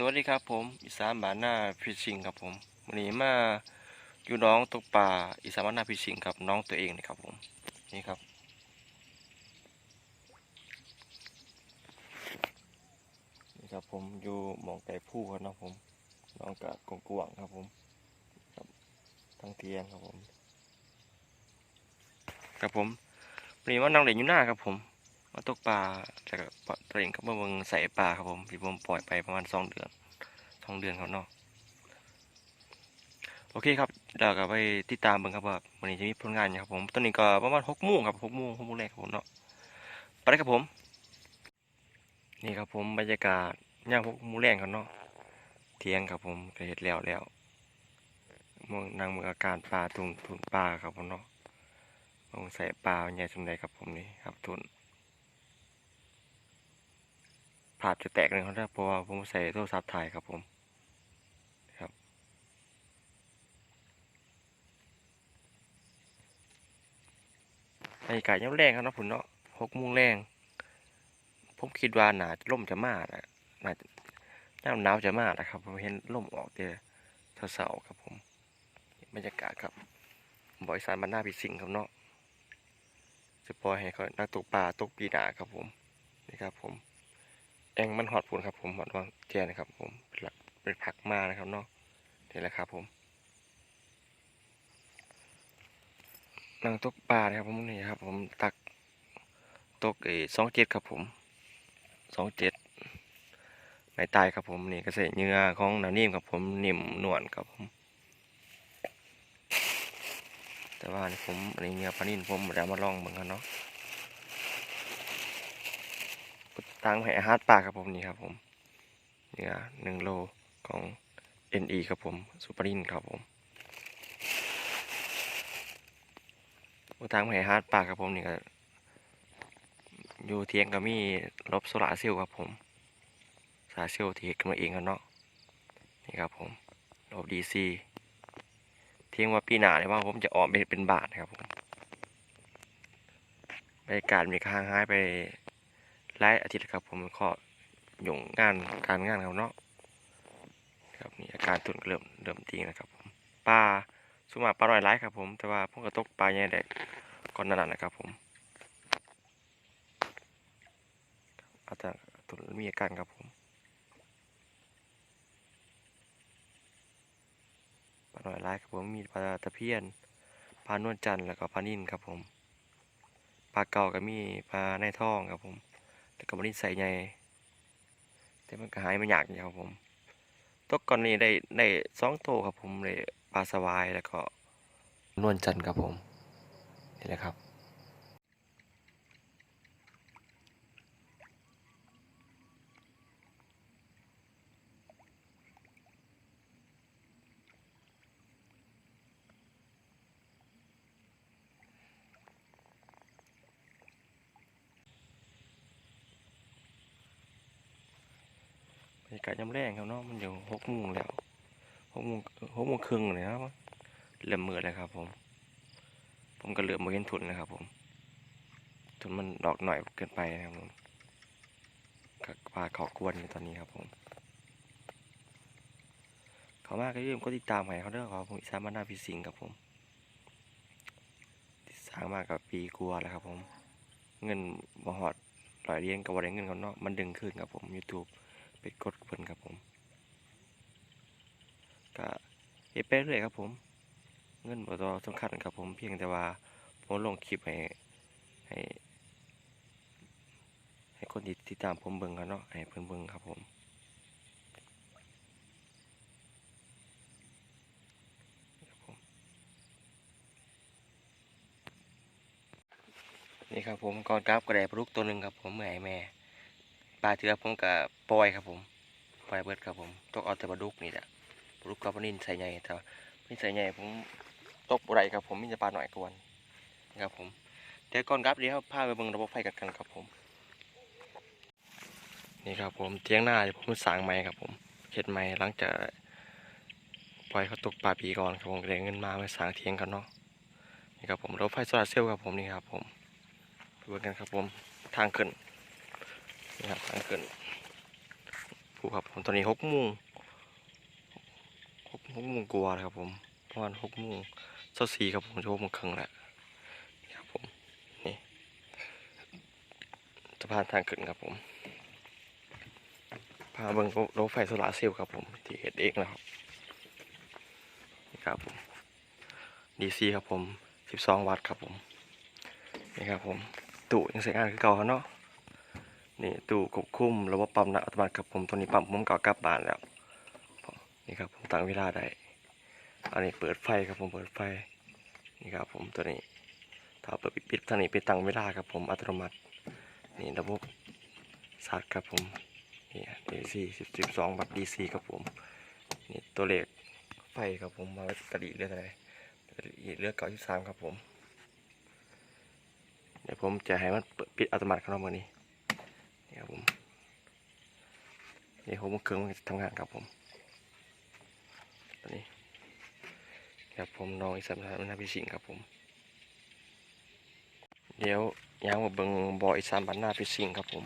สวัสดีครับผมอีสานบานหน้าพิชิงครับผมวันนี้มาอยู่น้องตกปลาอีสานบานหน้าพิชิงกับน้องตัวเองนี่ครับผมนี่ครับ นี่ครับผมอยู่หมองไก่ผู้ครับน้องผมน้องกะกงกวงครับผมครับทั้งเทียงครับผมครับผมวันนี้ว่าน้องเด่นอยู่หน้าครับผม มาตกปลาแล้วก็ปล่อยตัวเองก็มาเบิ่งใส่ปลาครับผมที่ผมปล่อยไปประมาณสองเดือนสองเดือนครับเนาะโอเคครับเดี๋ยวก็ไปติดตามเบิ่งครับว่าวันนี้จะมีผลงานอย่างครับผมตอนนี้ก็ประมาณหกโมงครับหกโมงหกโมงแรกครับผมเนาะไปเลยครับผม นี่ครับผมบรรยากาศย่างหกโมงแรกครับเนาะเที่ยงครับผมก็เฮ็ดแล้วแล้วมองนั่งมืออาการปลาตุนทุนปลาครับผมเนาะมองใส่ปลาใหญ่สมใดครับผมนี่ครับทุน ภาพจะแตกเลยครับเพราะว่าผมใส่โทรศัพท์ถ่ายครับผมครับ บรรยากาศย่ำแรงครับนะผมเนาะหกโมงแรงผมคิดว่าหนาจะล่มจะมานะน่าจะย่ำหนาวจะมานะครับผมเห็นล่มออกเจอเสาครับผม บรรยากาศครับบริษัทมันหน้าพิสิงครับเนาะจะปล่อยให้เขานักตกปลาตกปีหนาครับผมนี่ครับผม แองมันหอดผลครับผมหอดวางแจนะครับผมเป็นหลักเป็นผักมานะครับเนาะนี่แหละครับผมนั่งตกปลานะครับผมนี่ครับ ผมตักตกเอสองเจ็ดครับผมสองเจ็ดไม่ตายครับผมนี่ก็ใส่เนื้อของหนานิ่มครับผมนิ่มนวลครับผม แต่ว่าผมอันนี้เนื้อปลานิ่นผมเดี๋ยวมาลองเหมือนกันเนาะ ตั้งให้อาหารปลาครับผมนี่ครับผมเนื้อหนึ่งโลของ NE ครับผมซูเปอรินครับผมบตั้งให้อาหารปลาครับผมนี่ก็อยู่เทียงก็มีลบโซลาเซลล์ครับผมโซาเซลล์ที่เฮ็ดขึ้นมาเองครับเนาะนี่ครับผมลบดีซีเทียงว่าปีหนาเนี่ยว่าผมจะออกเป็นเป็นบาทนะครับผมบรรยากาศมีข้างหายไป หลายอาทิตย์ครับ ผมก็ยุ่งงานการงานครับเนาะครับนี่อาการตุ่นเริ่มเริ่มตีนะครับผมปลาสุมาปลาหน่อยร้ายครับ ผมแต่ว่าผมก็ตกปลาใหญ่ได้ก่อนหนานั้นนะครับ ผมอาจจะตุนมีอาการครับผมปลาหน่อยร้ายครับผมมีปลาตะเพียนปลานวลจันทร์แล้วก็ปลานิ่นครับผมปลาเก่าก็มีปลาในท้องครับผม แต่ก็บริใส่ใหญ่แต่มันก็หายมันยากอยู่ครับผมตกก่อนนี้ได้ได้สองโตวครับผมเลยปลาสวายแล้วก็นวลจันทร์ครับผมนี่แหละครับ กาศยามแรงครับเนาะมันอยู่หกโมงแล้วหกโมงหกโมงครึ่งเลยครับเริ่มมืดแล้วครับ ผม ผมก็เหลือมือเห็นทุนนะครับ ผมทุนมันดอกหน่อยเกินไปนะครับผมก็ปลาเขากวนอยู่ตอนนี้ครับ ผมเขามากก็อย่าลืมกดติดตามให้เขาเด้อครับผมอิสามานาพิสิงครับผมสร้างมากกับปีกลัวแล้วครับ ผม เงินบ่หอดลอยเรียนกับวันเงินเขาเนาะมันดึงขึ้นครับผม YouTube ไปกดเพิ่นครับผมก็เฮ็ดไปเรื่อยครับผม เงินบ่ต่อสำคัญครับผมเพียงแต่ว่าผมลงคลิปให้ให้ให้คนที่ติดตามผมเบิ่งกันเนาะให้เพิ่นเบิ่งครับผมนี่ครับผมก่อนกราบกระแดปลาลูกตัวหนึ่งครับผมแม่แม่ ปลาเถือผมกับปล่อยครับผมปล่อยเบิดครับผมตกเอาแต่ปลาดุกนี่แหละปลาดุกกับปลานินใส่ใหญ่แต่ว่าไม่ใส่ใหญ่ผมตกไรครับผมมีแต่ปลาหน่อยกวนนะครับผมเดี๋ยวก่อนกราบเดี๋ยวพาไปเบิ่งระบบไฟกันกันครับผม นี่ครับผมเทียงหน้าผมสางใหม่ครับผมเฮ็ดใหม่หลังจากปล่อยเขาตกปลาปีก่อนครับผมก็ได้เงินมาไปสางเทียงกันเนาะนี่ครับผมระบบไฟโซลาร์เซลล์ครับผมนี่ครับผมไปเบิ่งกันครับผมทางขึ้น นี่ครับทางขึ้นผู้ครับผมตอนนี้หกโมงหกหกโมงกว่าแล้วครับผมประมาณหกโมงเช้าสี่ครับผมจะหกโมงครึ่งแหล้วนี่ครับผมนี่สะพานทางขึ้นครับผมพาเบิ่งรถไฟโซลาร์เซลล์ครับผมที่เห็ดเองนะครับนี่ครับผมดีซีครับผมสิบสองวัตต์ครับผมนี่ครับผมตู้ยังใช้งานคือเก่าครับเนาะ นี่ตู้ควบคุมระบบปั๊มน้ำอัตโนมัติครับผมตัวนี้ปั๊มผมเก่ากลับบ้านแล้วนี่ครับผมตั้งเวลาได้อันนี้เปิดไฟครับผมเปิดไฟนี่ครับผมตัวนี้ถ้าเปิดปิดทางนี้ไปตั้งเวลาครับผมอัตโนมัตินี่ระบบชาร์ครับผมนี่ดีซีสิบสิบสองวัตต์ดีซีครับผมนี่ตัวเลขไฟครับผมมาตรีเลือกอะไรตรีเลือกเก้าสิบสามครับผมเดี๋ยวผมจะให้มันปิดอัตโนมัติครับวันนี้นี่ครับผม นี่ผมเครื่องทำงานครับผมตอนนี้ครับผมน้องอิสระนาพิสิงห์ครับผม เดี๋ยวย้างมาเบิงบออิสานบันนาพิสิงห์ครับผม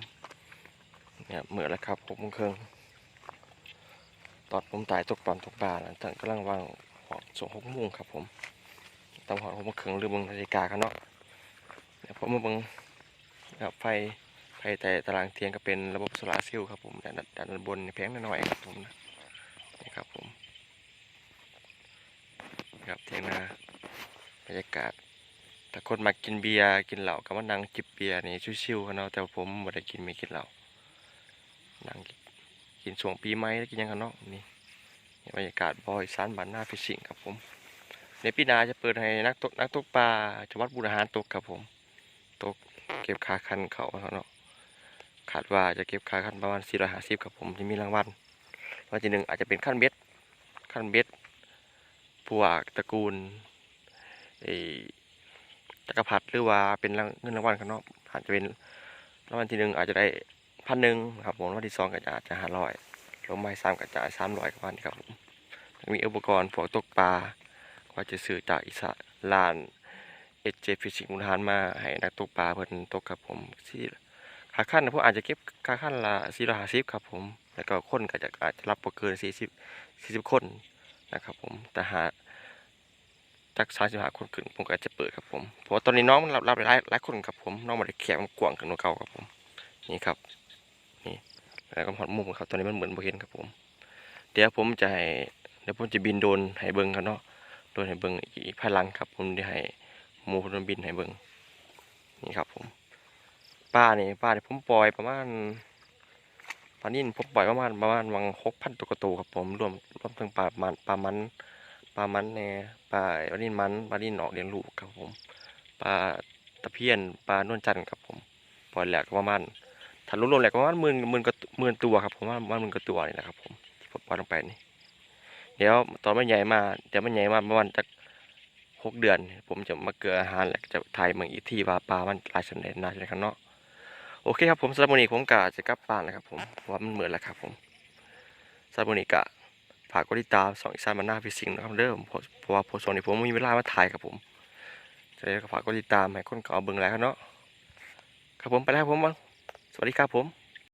เนี่ยเหมือนแล้วครับผมเครื่องตอนผมตายตกตอนตกบานะตั้งกำลังวางหอดส่งหกโมงครับผมต้งหอดหกโมงครึ่งหรือเบิงนาฬิกากันเนาะเดี๋ยวผมมาเบิงครับไฟ ไฟแต่ตารางเทียนก็เป็นระบบโซลาร์เซลล์ครับผมด้านด้านบนแพงหน่อยๆครับผมนะนี่ครับผมครับเทียงนาบรรยากาศแต่คนมากินเบียร์กินเหล้าก็มานั่งจิบเบียร์นี่ชิวๆกันเนาะแต่ผมไม่ได้กินไม่กินเหล้านั่งกินช่วงปีใหม่แล้วกินยังกันเนาะนี่บรรยากาศบอยซานบานหน้าฟิชชิงครับผมในปีนาจะเปิดให้นักตกนักตกปลาจังหวัดบุรีรัมย์ตกครับผม ตกเก็บคาคันเขาเนาะ คาดว่าจะเก็บค่าขั้นประมาณ450ครับผมที่มีรางวัลวัลที่หนึ่งอาจจะเป็นขั้นเบ็ดขั้นเบ็ดพวกตระกูลไอ้จักรพรรดิหรือว่าเป็นรางเงินรางวัลข้างนอกอาจจะเป็นรางวัลที่หนึ่งอาจจะได้พันหนึ่งครับผมรางวัลที่สองก็จะอาจจะห้าร้อยลงไม้สามก็จะสามร้อยกว่าบาทครับผมมีอุปกรณ์พวกตกปลาก็จะซื้อจากอิสระลานเอเจฟิชิ่งมุทานมาให้นักตกปลาเพิ่นตกครับผมที่ ค่าขั้นพวกอาจจะเก็บค่าขั้นละสี่ร้อยห้าสิบครับผม แล้วก็คนก็จะอาจจะรับบ่เกินสี่สิบสี่สิบคนนะครับผมแต่หาจากสามสิบห้าคนขึ้นผมก็จะเปิดครับผมเพราะว่าตอนนี้น้องมันรับรับหลายหลายคนครับผมน้องมาได้แขกมันกว้างขึ้นกว่าเก่าครับผมนี่ครับนี่แล้วก็หอดมุมครับตอนนี้มันเหมือนโบเห็นครับผม เดี๋ยวผมจะให้เดี๋ยวผมจะบินโดนให้เบิงครับเนาะโดนให้เบิงอีกภายลังครับ ผมจะให้มูพนบินให้เบิงนี่ครับผม ปลานี่ปลานี่ผมปล่อยประมาณปลานิ่นผมปล่อยประมาณประมาณวังหกพันตัวกระตูครับผมรวมรวมทั้งปลามันปลามันปลามันแน่ปลาปลานิ่นมันปลานิ่นออกเลี้ยงลูกครับผมปลาตะเพียนปลานวลจันทร์ครับผมปล่อยแหลกประมาณถ้ารวมๆแหลกประมาณหมื่นหมื่นกว่าหมื่นตัวครับผมว่าประมาณหมื่นกว่าตัวนี่แหละครับผมที่ผมปล่อยลงไปนี่เดี๋ยวตอนมันใหญ่มาเดี๋ยวมันใหญ่มาประมาณจากหกเดือน ผมจะมาเกลืออาหารแหละจะทายเมืองอีกที่ว่าปลามันลายชนิดนาชนิดข้างนอก โอเคครับผมสำหรับวันนี้ผมกะจะกลับบ้านแล้วครับผมว่ามันเหมือนแล้วครับผมสำหรับวันนี้กะฝากกดติดตามสองอีสานมันหน้าฟิสิงนะครับเด้อเพราะเพราะว่าโพสต์นี้ผมไม่มีเวลามาถ่ายครับผมจะได้ฝากกดติดตามให้คนเก่าเบิ่งแล้วเนาะครับผมไปแล้วครับผมสวัสดีครับผม